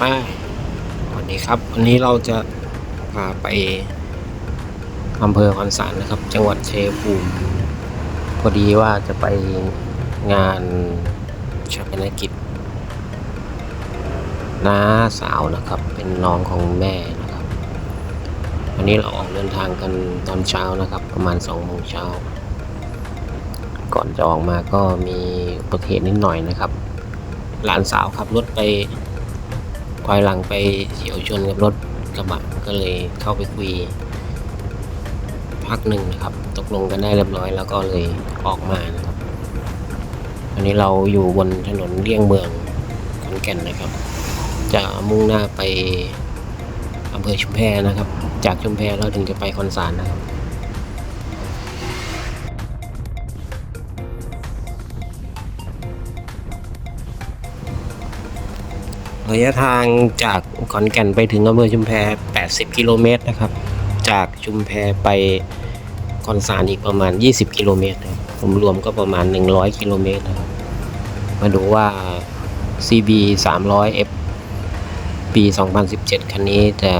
ป้าวัสดีครับ วันนี้เราจะพาไปอำเภอคอนสารนะครับ จังหวัดเชัยภูมิพอดีว่าจะไปงานชาปนกิจน้าสาวนะครับ เป็นน้องของแม่นะครับ วันนี้เราออกเดินทางกันตอนเช้านะครับ ประมาณสองโมงเช้า ก่อนจะออกมาก็มีอุบัติเหตุนิดหน่อยนะครับ หลานสาวขับรถไป คอยหลังไปเฉียวชนกับรถกระบะก็เลยเข้าไปคุย พักหนึ่งนะครับ ตกลงกันได้เรียบร้อยแล้วก็เลยออกมานะครับอันนี้เราอยู่บนถนนเลี่ยงเมืองขอนแก่นนะครับ จะมุ่งหน้าไปอำเภอชุมแพนะครับ จากชุมแพเราถึงจะไปคอนสารนะครับ ระยะทางจากขอนแก่นไปถึงอำเภอชุมแพ 80 กิโลเมตรนะครับ จากชุมแพไปคอนสารอีกประมาณ 20 กิโลเมตรผมรวมก็ประมาณ 100 กิโลเมตรนะครับ มาดูว่า CB 300F ปี 2017 คันนี้จะ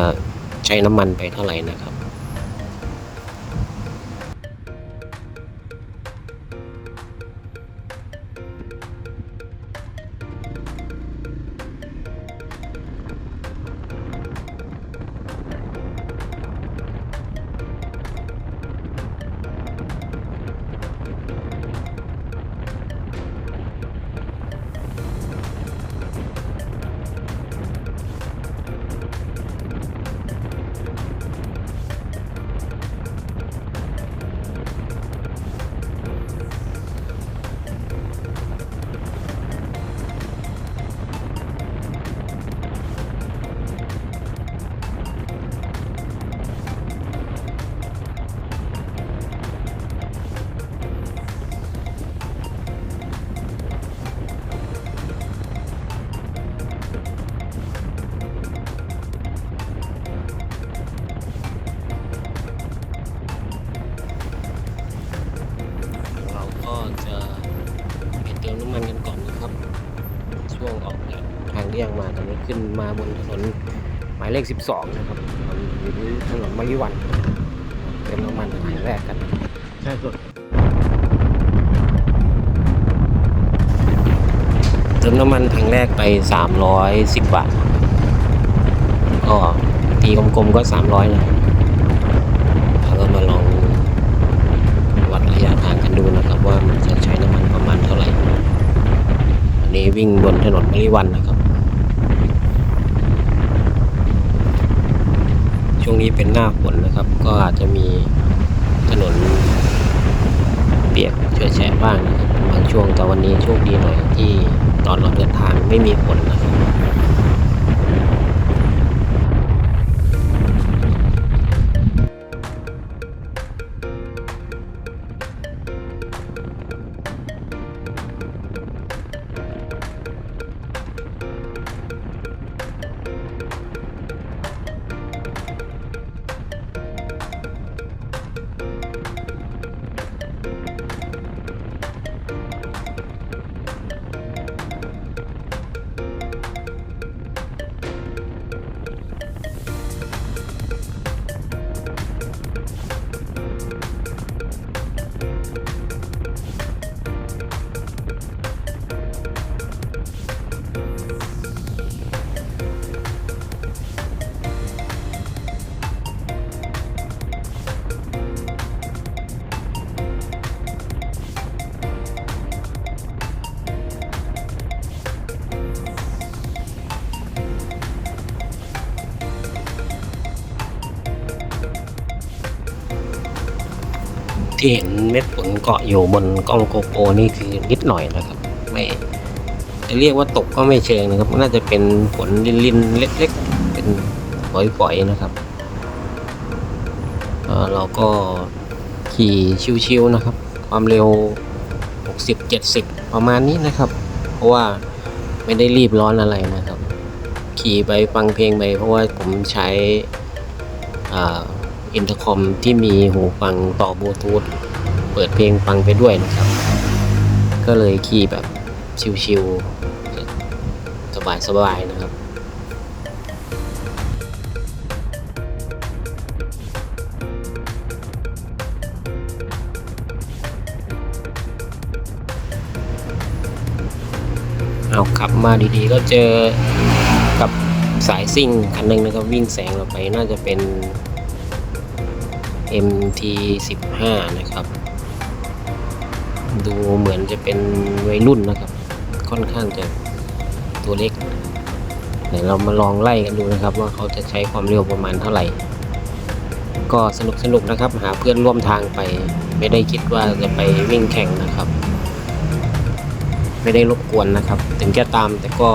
ใช้น้ำมันไปเท่าไหร่นะครับ บนถนนหมายเลข 12 นะครับถนนมะลิวันเติมน้ำมันทางแรกกันใช่สุดเติมน้ำมันทางแรกไป 310 บาทก็ตีกลมๆก็ 300 นะครับแล้วก็มาลองวัดระยะทางกันดูนะครับว่ามันจะใช้น้ำมันประมาณเท่าไหร่ อันนี้วิ่งบนถนนมะลิวันนะครับ ช่วง นี้เป็นหน้าฝนนะครับ ก็อาจจะมีถนนเปียกเฉอยแฉะบ้างนะครับบางช่วงแต่วันนี้โชคดีหน่อยที่ตอนเราเดินทางไม่มีฝนนะครับ ที่เห็นเม็ดฝนเกาะอยู่บนกล้องโกโปรนี่คือนิดหน่อยนะครับ ไม่จะเรียกว่าตกก็ไม่เชิงนะครับ น่าจะเป็นฝนลินๆเล็กๆ เป็นฝอยๆนะครับเออเราก็ขี่ชิวๆนะครับ ความเร็ว 60-70 ประมาณนี้นะครับ เพราะว่าไม่ได้รีบร้อนอะไรนะครับ ขี่ไปฟังเพลงไปเพราะว่าผมใช้อ่า อินเตอร์คอมที่มีหูฟังต่อบลูทูธเปิดเพลงฟังไปด้วยนะครับ ก็เลยขี่แบบชิวๆสบายๆนะครับเอาขับมาดีๆ ก็เจอกับสายซิ่งคันหนึ่งนะครับวิ่งแสงเราไปน่าจะเป็น MT 15 นะครับ ดูเหมือนจะเป็นวัยรุ่นนะครับ ค่อนข้างจะตัวเล็กเดี๋ยวเรามาลองไล่กันดูนะครับ ว่าเขาจะใช้ความเร็วประมาณเท่าไหร่ ก็สนุกสนุกนะครับ หาเพื่อนร่วมทางไป ไม่ได้คิดว่าจะไปวิ่งแข่งนะครับ ไม่ได้รบกวนนะครับ ถึงจะตามแต่ก็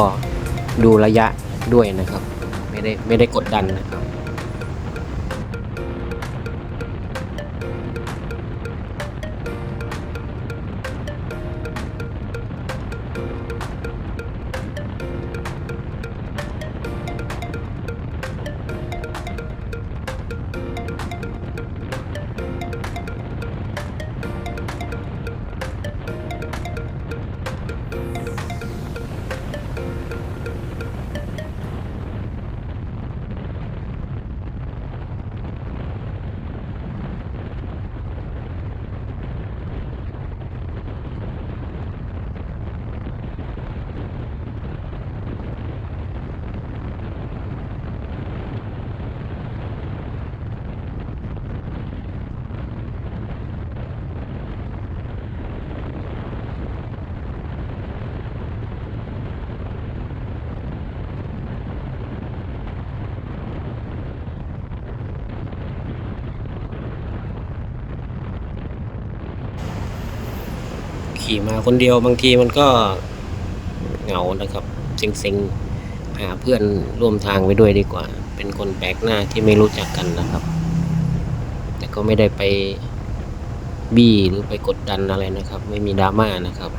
ดูระยะด้วยนะครับ ไม่ได้ไม่ได้กดดันนะครับ ขี่มาคนเดียวบางทีมันก็เหงานะครับเซ็งๆหาเพื่อนร่วมทางไปด้วยดีกว่า เป็นคนแปลกหน้าที่ไม่รู้จักกันนะครับ แต่ก็ไม่ได้ไปบี้หรือไปกดดันอะไรนะครับ ไม่มีดราม่านะครับ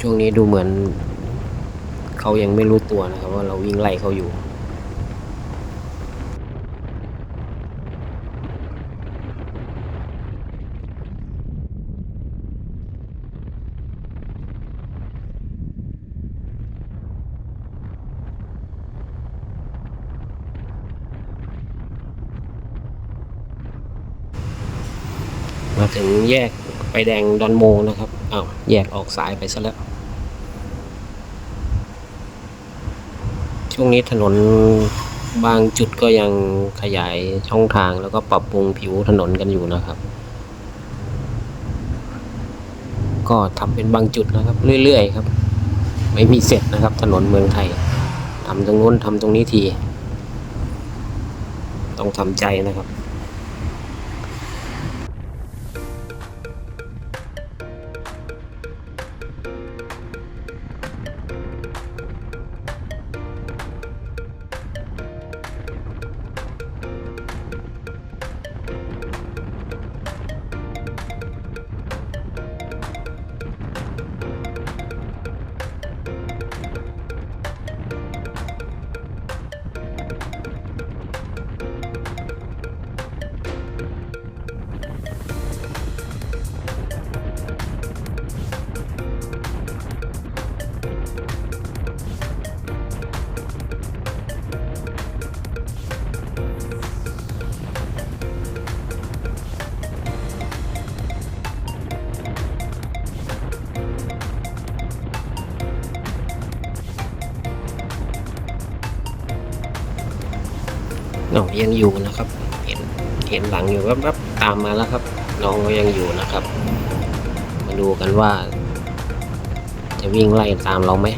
ช่วงนี้ดูเหมือน เขายังไม่รู้ตัวนะครับ ว่าเราวิ่งไล่เขาอยู่ ถึงแยกไฟแดงดอนโมนะครับอ้าวแยกออกสายไปซะแล้ว ช่วงนี้ถนนบางจุดก็ยังขยายช่องทางแล้วก็ปรับปรุงผิวถนนกันอยู่นะครับ ก็ทำเป็นบางจุดนะครับ เรื่อยๆครับ ไม่มีเสร็จนะครับ ถนนเมืองไทยทำตรงนู้นทำตรงนี้ที ต้องทำใจนะครับ น้องยังอยู่นะครับ เห็นเห็นหลังอยู่แวบๆตามมาแล้วครับ น้องก็ยังอยู่นะครับ มาดูกันว่า จะวิ่งไล่ตามเราไหม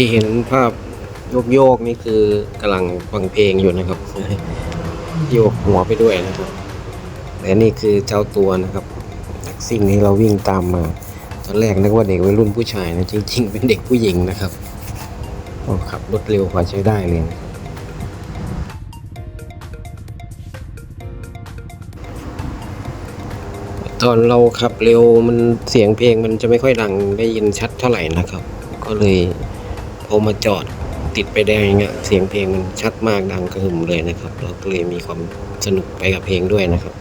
ที่เห็นภาพโยกโยกนี่คือกำลังฟังเพลงอยู่นะครับ โยกหัวไปด้วยนะครับและนี่คือเจ้าตัวนะครับสิ่งที่เราวิ่งตามมาตอนแรกนึกว่าเด็กวัยรุ่นผู้ชายนะจริง ๆ เป็นเด็กผู้หญิงนะครับโอ้ขับรถเร็วกว่าใช้ได้เลยนะตอนเราขับเร็วมันเสียงเพลงมันจะไม่ค่อยดังได้ยินชัดเท่าไหร่นะครับ ก็เลย พอมาจอดติดไปแดงอย่างเงี้ยเสียงเพลงมันชัดมากดังกระหึ่มเลยนะครับ เราก็เลยมีความสนุกไปกับเพลงด้วยนะครับ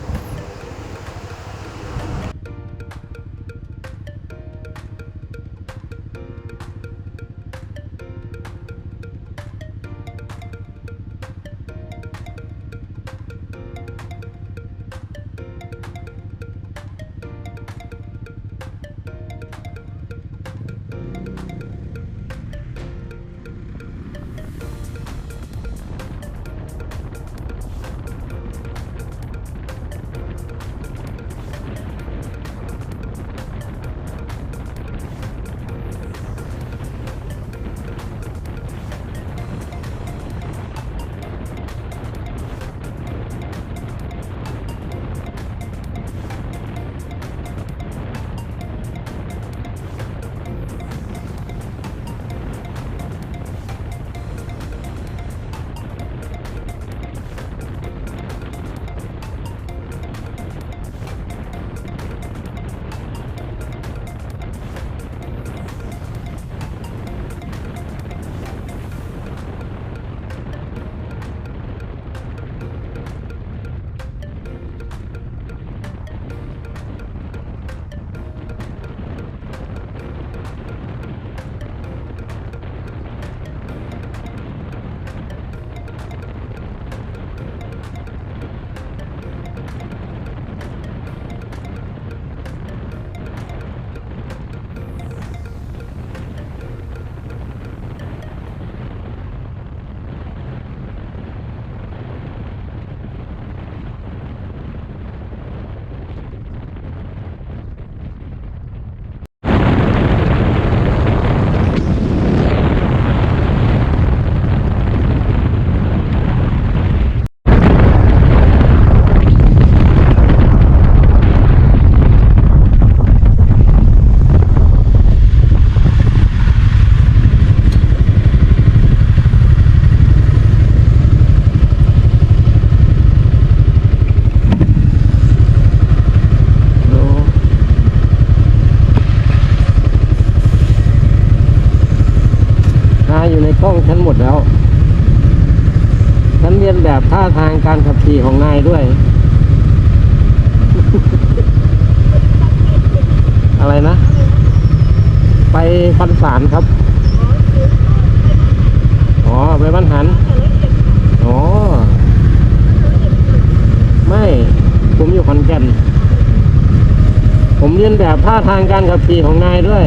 ผมเรียนแบบท่าทางการขับขี่ของนายด้วย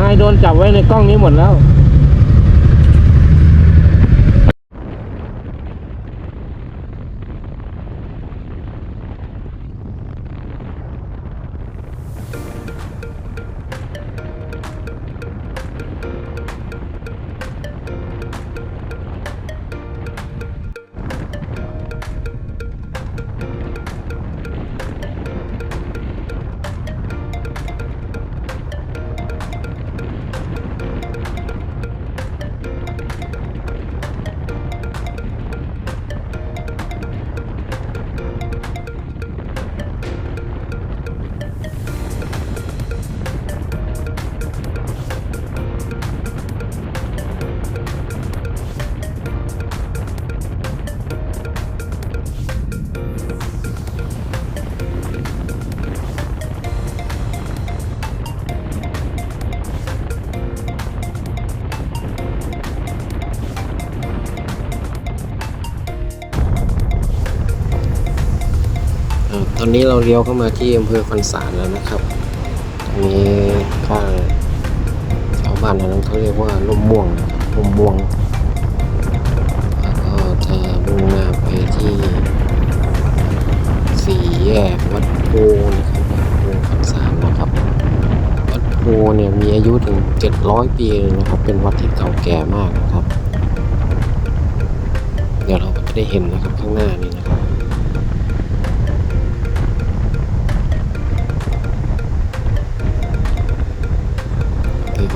นายโดนจับไว้ในกล้องนี้หมดแล้ว นนี้เราเลี้ยวเข้ามาที่อำเภอคันสารแล้วนะครับตรงนี้ข้างชาวบ้านแถวนั้นเขาเรียกว่าลมม่วงนะลมม่วงแล้วก็จะมุ่งหน้าไปที่สี่แยกวัดโพนะครับวัดโพคันสารนะครับ วัดโพเนี่ยมีอายุถึง 700 ปีเลยนะครับ เป็นวัดที่เก่าแก่มากนะครับ เดี๋ยวเราก็จะได้เห็นนะครับข้างหน้านี้นะครับ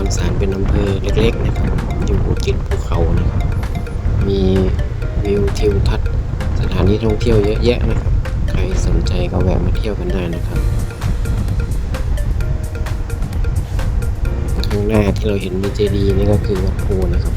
อำเภอคอนสารเป็นอำเภอเล็กๆนะครับอยู่ติดภูเขานะครับมีวิวทิวทัศน์สถานที่ท่องเที่ยวเยอะแยะนะครับใครสนใจก็แวะมาเที่ยวกันได้นะครับข้างหน้าที่เราเห็นมีเจดีย์นี่ก็คือวัดโพนะครับ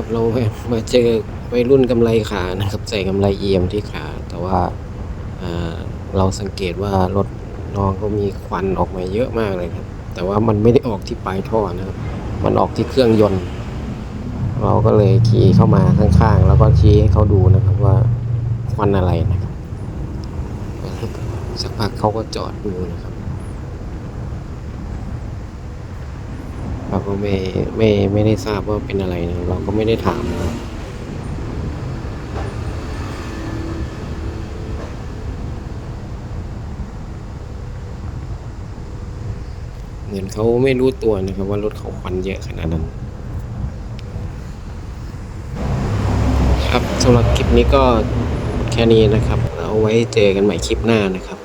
นะครับ เรามาเจอวัยรุ่นกำไรขานะครับ ใส่กำไรเอียมที่ขา แต่ว่าอ่าเราสังเกตว่ารถน้องเขามีควันออกมาเยอะมากเลยครับ แต่ว่ามันไม่ได้ออกที่ปลายท่อนะครับ มันออกที่เครื่องยนต์ เราก็เลยขี่เข้ามาข้างๆ แล้วก็ชี้ให้เขาดูนะครับว่าควันอะไรนะครับ สักพักเขาก็จอดดูนะครับ เราก็ไม่ไม่ไม่ได้ทราบว่าเป็นอะไรนะเราก็ไม่ได้ถามนะเหมือนเขาไม่รู้ตัวนะครับว่ารถเขาควันเยอะขนาดนั้น ครับสำหรับคลิปนี้ก็แค่นี้นะครับ เอาไว้เจอกันใหม่คลิปหน้านะครับ